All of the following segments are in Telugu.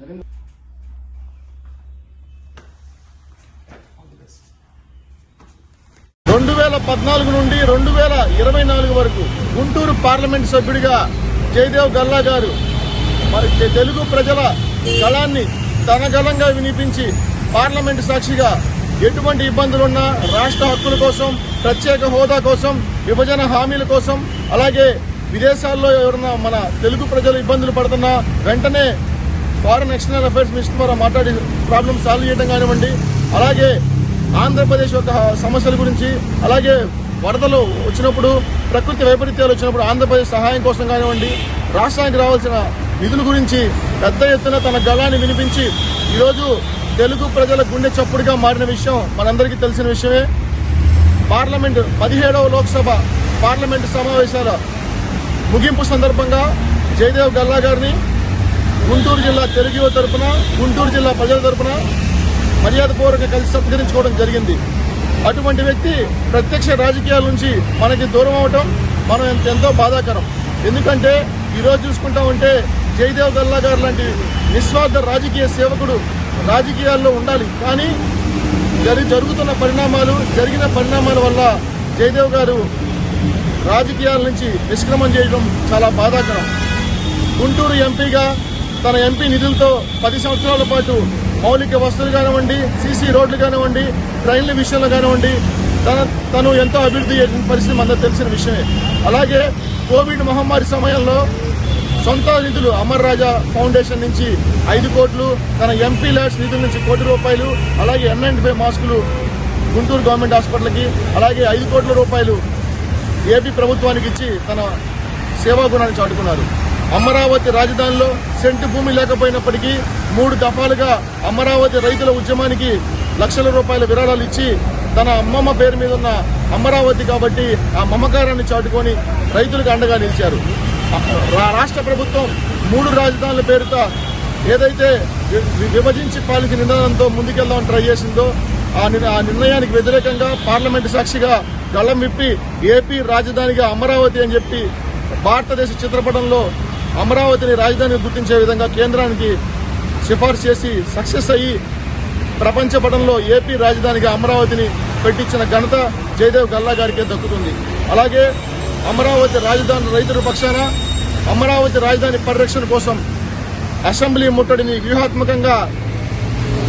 రెండు వేల పద్నాలుగు నుండి రెండు వేల ఇరవై నాలుగు వరకు గుంటూరు పార్లమెంట్ సభ్యుడిగా జయదేవ్ గల్లా గారు మరి తెలుగు ప్రజల గళాన్ని తన గలంగా వినిపించి పార్లమెంటు సాక్షిగా ఎటువంటి ఇబ్బందులున్నా రాష్ట్ర హక్కుల కోసం ప్రత్యేక హోదా కోసం విభజన హామీల కోసం అలాగే విదేశాల్లో ఎవరన్నా మన తెలుగు ప్రజలు ఇబ్బందులు పడుతున్నా వెంటనే ఫారెన్ ఎక్స్టర్నల్ అఫైర్స్ మినిస్టర్ ద్వారా మాట్లాడి ప్రాబ్లం సాల్వ్ చేయడం కానివ్వండి అలాగే ఆంధ్రప్రదేశ్ యొక్క సమస్యల గురించి అలాగే వరదలు వచ్చినప్పుడు ప్రకృతి వైపరీత్యాలు వచ్చినప్పుడు ఆంధ్రప్రదేశ్ సహాయం కోసం కానివ్వండి రాష్ట్రానికి రావాల్సిన నిధుల గురించి పెద్ద ఎత్తున తన గళాన్ని వినిపించి ఈరోజు తెలుగు ప్రజల గుండె చప్పుడుగా మారిన విషయం మనందరికీ తెలిసిన విషయమే. పార్లమెంటు పదిహేడవ లోక్సభ పార్లమెంటు సమావేశాల ముగింపు సందర్భంగా జయదేవ్ గల్లా గారిని గుంటూరు జిల్లా తెలుగు యువ తరపున గుంటూరు జిల్లా ప్రజల తరఫున మర్యాదపూర్వక కలిసి సత్కరించుకోవడం జరిగింది. అటువంటి వ్యక్తి ప్రత్యక్ష రాజకీయాల నుంచి మనకి దూరం అవటం మనం ఎంతో బాధాకరం. ఎందుకంటే ఈరోజు చూసుకుంటా ఉంటే జయదేవ్ గల్లా గారు లాంటి నిస్వార్థ రాజకీయ సేవకుడు రాజకీయాల్లో ఉండాలి. కానీ జరి జరుగుతున్న పరిణామాలు జరిగిన పరిణామాల వల్ల జయదేవ్ గారు రాజకీయాల నుంచి నిష్క్రమం చేయడం చాలా బాధాకరం. గుంటూరు ఎంపీగా తన ఎంపీ నిధులతో పది సంవత్సరాల పాటు మౌలిక వసతులు కానివ్వండి సీసీ రోడ్లు కానివ్వండి ట్రైన్ల విషయంలో కానివ్వండి తన తను ఎంతో అభివృద్ధి చేసిన పరిస్థితి మనకు తెలిసిన విషయమే. అలాగే కోవిడ్ మహమ్మారి సమయంలో సొంత నిధులు అమర్ రాజా ఫౌండేషన్ నుంచి ఐదు కోట్లు తన ఎంపీ ల్యాడ్స్ నిధుల నుంచి కోటి రూపాయలు అలాగే ఎన్ అండ్ ఫైవ్ మాస్కులు గుంటూరు గవర్నమెంట్ హాస్పిటల్కి అలాగే ఐదు కోట్ల రూపాయలు ఏపీ ప్రభుత్వానికి ఇచ్చి తన సేవా గుణాన్ని చాటుకున్నారు. అమరావతి రాజధానిలో సెంటు భూమి లేకపోయినప్పటికీ మూడు దఫాలుగా అమరావతి రైతుల ఉద్యమానికి లక్షల రూపాయల విరాళాలు ఇచ్చి తన అమ్మమ్మ పేరు మీద ఉన్న అమరావతి కాబట్టి ఆ మమకారాన్ని చాటుకొని రైతులకు అండగా నిలిచారు. రా- రాష్ట్ర ప్రభుత్వం మూడు రాజధానుల పేరుతో ఏదైతే విభజించి పాలించిన నినాదంతో ముందుకెళ్దామని ట్రై చేసిందో ఆ ఆ నిర్ణయానికి వ్యతిరేకంగా పార్లమెంటు సాక్షిగా గళం విప్పి ఏపీ రాజధానిగా అమరావతి అని చెప్పి భారతదేశ చిత్రపటంలో అమరావతిని రాజధాని గుర్తించే విధంగా కేంద్రానికి సిఫార్సు చేసి సక్సెస్ అయ్యి ప్రపంచ పటంలో ఏపీ రాజధానిగా అమరావతిని పెట్టించిన ఘనత జయదేవ్ గల్లా గారికే దక్కుతుంది. అలాగే అమరావతి రాజధాని రైతుల పక్షాన అమరావతి రాజధాని పరిరక్షణ కోసం అసెంబ్లీ ముట్టడిని వ్యూహాత్మకంగా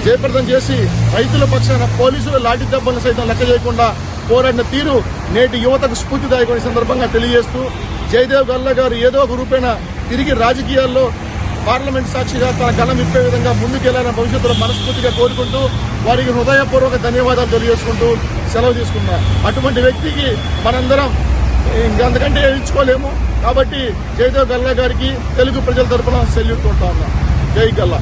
జయప్రదం చేసి రైతుల పక్షాన పోలీసుల లాఠీ దెబ్బలను సైతం లెక్క చేయకుండా పోరాడిన తీరు నేటి యువతకు స్ఫూర్తిదాయకమైన సందర్భంగా తెలియజేస్తూ జయదేవ్ గల్లా గారు ఏదో ఒక రూపేణ తిరిగి రాజకీయాల్లో పార్లమెంట్ సాక్షిగా తన గళం ఇప్పే విధంగా ముందుకెళ్ళాలని భవిష్యత్తులో మనస్ఫూర్తిగా కోరుకుంటూ వారికి హృదయపూర్వక ధన్యవాదాలు తెలియజేసుకుంటూ సెలవు తీసుకున్నా. అటువంటి వ్యక్తికి మనందరం ఇంకంతకంటే ఇచ్చుకోలేము. కాబట్టి జయదేవ్ గల్లా గారికి తెలుగు ప్రజల తరఫున సెల్యూట్ కొడతా ఉన్నాం. జై గల్లా.